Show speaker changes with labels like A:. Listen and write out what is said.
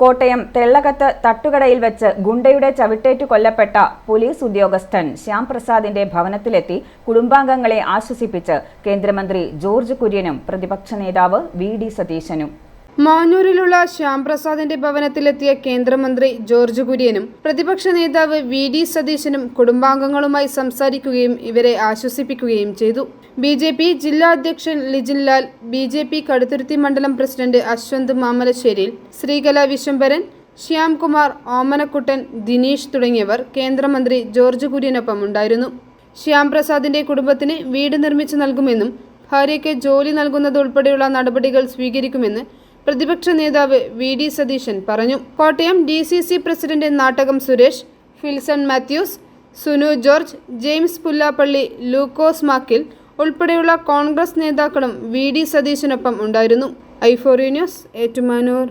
A: കോട്ടയം തെള്ളകത്ത് തട്ടുകടയിൽ വെച്ച് ഗുണ്ടയുടെ ചവിട്ടേറ്റു കൊല്ലപ്പെട്ട പോലീസ് ഉദ്യോഗസ്ഥൻ ശ്യാം പ്രസാദിന്റെ ഭവനത്തിലെത്തി കുടുംബാംഗങ്ങളെ ആശ്വസിപ്പിച്ച് കേന്ദ്രമന്ത്രി ജോർജ് കുര്യനും പ്രതിപക്ഷ നേതാവ് വി ഡി സതീശനും.
B: മാന്നൂരിലുള്ള ശ്യാംപ്രസാദിന്റെ ഭവനത്തിലെത്തിയ കേന്ദ്രമന്ത്രി ജോർജ് കുര്യനും പ്രതിപക്ഷ നേതാവ് വി ഡി സതീശനും കുടുംബാംഗങ്ങളുമായി സംസാരിക്കുകയും ഇവരെ ആശ്വസിപ്പിക്കുകയും ചെയ്തു. ബി ജെ പി ജില്ലാ അധ്യക്ഷൻ Lijin Lal B J P Kaduthuruthy മണ്ഡലം പ്രസിഡന്റ് അശ്വന്ത് മാമലശ്ശേരിയിൽ ശ്രീകല വിശംബരൻ ശ്യാംകുമാർ ഓമനക്കുട്ടൻ ദിനീഷ് തുടങ്ങിയവർ കേന്ദ്രമന്ത്രി ജോർജ് കുര്യനൊപ്പം ഉണ്ടായിരുന്നു. ശ്യാംപ്രസാദിന്റെ കുടുംബത്തിന് വീട് നിർമ്മിച്ചു നൽകുമെന്നും ഭാര്യയ്ക്ക് ജോലി നൽകുന്നതുൾപ്പെടെയുള്ള നടപടികൾ സ്വീകരിക്കുമെന്ന് പ്രതിപക്ഷ നേതാവ് വി ഡി സതീശൻ പറഞ്ഞു. Kottayam D C C president Nattakom Suresh Filson Mathews Sunu George James Pullappally Lukose Makkil ഉൾപ്പെടെയുള്ള കോൺഗ്രസ് നേതാക്കളും വി ഡി സതീശനൊപ്പം ഉണ്ടായിരുന്നു. ഐഫോറി ന്യൂസ് ഏറ്റുമാനൂർ.